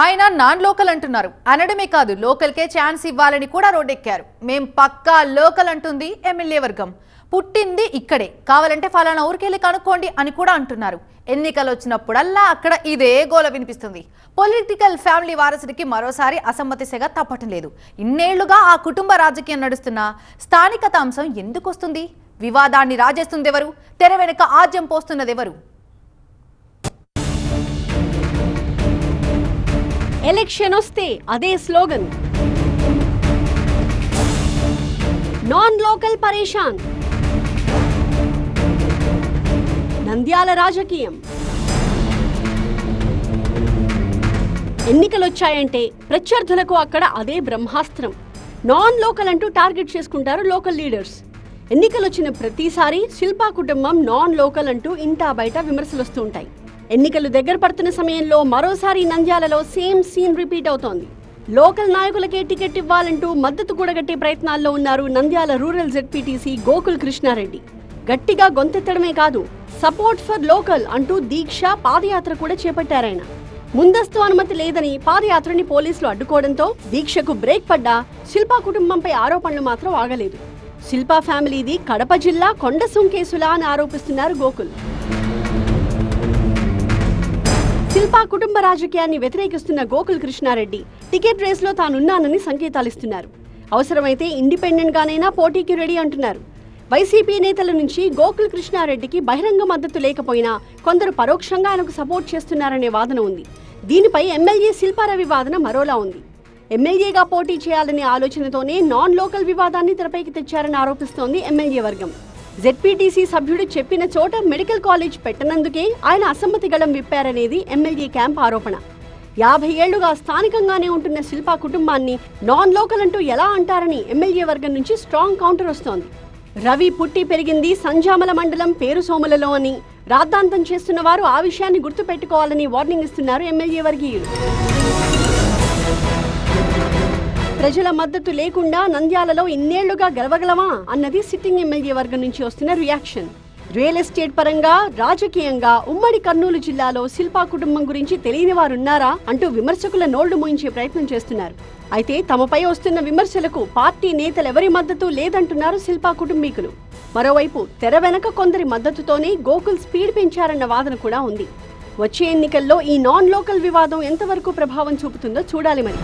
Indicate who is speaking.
Speaker 1: ఆయన non local అంటున్నారు. అనడమే కాదు లోకల్కే ఛాన్స్ ఇవ్వాలని కూడా రోడ్డెక్కారు. మేం పక్కా లోకల్ అంటుంది ఎమ్మెల్యే వర్గం. పుట్టింది ఇక్కడే. కావాలంటే ఫలానా ఊరికెళ్ళి కనుక్కోండి అని కూడా అంటున్నారు. ఎన్నికలు వచ్చినప్పుడల్లా అక్కడ ఇదే గోల వినిపిస్తుంది. పొలిటికల్ ఫ్యామిలీ వారసుడికి మరోసారి అసమ్మతి సెగ తప్పటం లేదు. ఇన్నేళ్ళుగా ఆ కుటుంబ రాజకీయం నడుస్తున్న స్థానికత అంశం ఎందుకు వస్తుంది వివాదాన్ని రాజేస్తుంది ఎవరు తెర వెనుక ఆజ్యం పోస్తున్నదెవరు?
Speaker 2: ఎలక్షన్ వస్తే అదే స్లోగన్. నాన్ లోకల్ పరేషాన్. నంద్యాల రాజకీయం. ఎన్నికలు వచ్చాయంటే ప్రత్యర్థులకు అక్కడ అదే బ్రహ్మాస్త్రం. నాన్ లోకల్ అంటూ టార్గెట్ చేసుకుంటారు లోకల్ లీడర్స్. ఎన్నికలు వచ్చిన ప్రతిసారి శిల్పా కుటుంబం నాన్ లోకల్ అంటూ ఇంటా బయట విమర్శలు వస్తూ ఉంటాయి. ఎన్నికలు దగ్గర పడుతున్న సమయంలో మరోసారి నంద్యాలలో సేమ్ సీన్ రిపీట్ అవుతోంది. లోకల్ నాయకులకే టికెట్ ఇవ్వాలంటూ మద్దతు కూడగట్టే ప్రయత్నాల్లో ఉన్నారు నంద్యాల రూరల్ జెడ్పీటీసీ గోకుల్ కృష్ణారెడ్డి. గట్టిగా గొంతెత్తడమే కాదు సపోర్ట్ ఫర్ లోకల్ అంటూ దీక్ష పాదయాత్ర కూడా చేపట్టారాయన. ముందస్తు అనుమతి లేదని పాదయాత్రని పోలీసులు అడ్డుకోవడంతో దీక్షకు బ్రేక్ పడ్డా శిల్పా కుటుంబంపై ఆరోపణలు మాత్రం ఆగలేదు. శిల్పా ఫ్యామిలీది కడప జిల్లా కొండ సుంకేసులా అని ఆరోపిస్తున్నారు గోకుల్. శిల్పా కుటుంబ రాజకీయాన్ని వ్యతిరేకిస్తున్న గోకుల్ కృష్ణారెడ్డి టికెట్ రేస్లో తానున్నానని సంకేతాలిస్తున్నారు. అవసరమైతే ఇండిపెండెంట్ గానైనా పోటీకి రెడీ అంటున్నారు. వైసీపీ నేతల నుంచి గోకుల్ కృష్ణారెడ్డికి బహిరంగ మద్దతు లేకపోయినా కొందరు పరోక్షంగా ఆయనకు సపోర్ట్ చేస్తున్నారనే వాదన ఉంది. దీనిపై ఎమ్మెల్యే శిల్పారవి వాదన మరోలా ఉంది. ఎమ్మెల్యేగా పోటీ చేయాలనే ఆలోచనతోనే నాన్ లోకల్ వివాదాన్ని తెరపైకి తెచ్చారని ఆరోపిస్తోంది ఎమ్మెల్యే వర్గం. జెడ్పీటీసీ సభ్యుడు చెప్పిన చోట మెడికల్ కాలేజ్ పెట్టనందుకే ఆయన అసమ్మతి గళం విప్పారనేది ఎమ్మెల్యే క్యాంప్ ఆరోపణ. యాభై ఏళ్ళుగా స్థానికంగానే ఉంటున్న శిల్పా కుటుంబాన్ని నాన్ లోకల్ అంటూ ఎలా అంటారని ఎమ్మెల్యే వర్గం నుంచి స్ట్రాంగ్ కౌంటర్ వస్తోంది. రవి పుట్టి పెరిగింది సంజామల మండలం పేరు సోములలో అని రాద్ధాంతం చేస్తున్న వారు ఆ విషయాన్ని గుర్తుపెట్టుకోవాలని వార్నింగ్ ఇస్తున్నారు ఎమ్మెల్యే వర్గీయులు. ప్రజల మద్దతు లేకుండా నంద్యాలలో ఇన్నేళ్ళుగా గెలవగలమా అన్నది సిట్టింగ్ ఎమ్మెల్యే వర్గం నుంచి వస్తున్న రియాక్షన్. రియల్ ఎస్టేట్ పరంగా రాజకీయంగా ఉమ్మడి కర్నూలు జిల్లాలో శిల్పా కుటుంబం గురించి తెలియని వారున్నారా అంటూ విమర్శకుల నోళ్ళు మూయించే ప్రయత్నం చేస్తున్నారు. అయితే తమపై వస్తున్న విమర్శలకు పార్టీ నేతలెవరి మద్దతు లేదంటున్నారు శిల్పా కుటుంబీకులు. మరోవైపు తెర వెనక కొందరి మద్దతుతోనే గోకుల్ స్పీడ్ పెంచారన్న వాదన కూడా ఉంది. వచ్చే ఎన్నికల్లో ఈ నాన్ లోకల్ వివాదం ఎంతవరకు ప్రభావం చూపుతుందో చూడాలి మరి.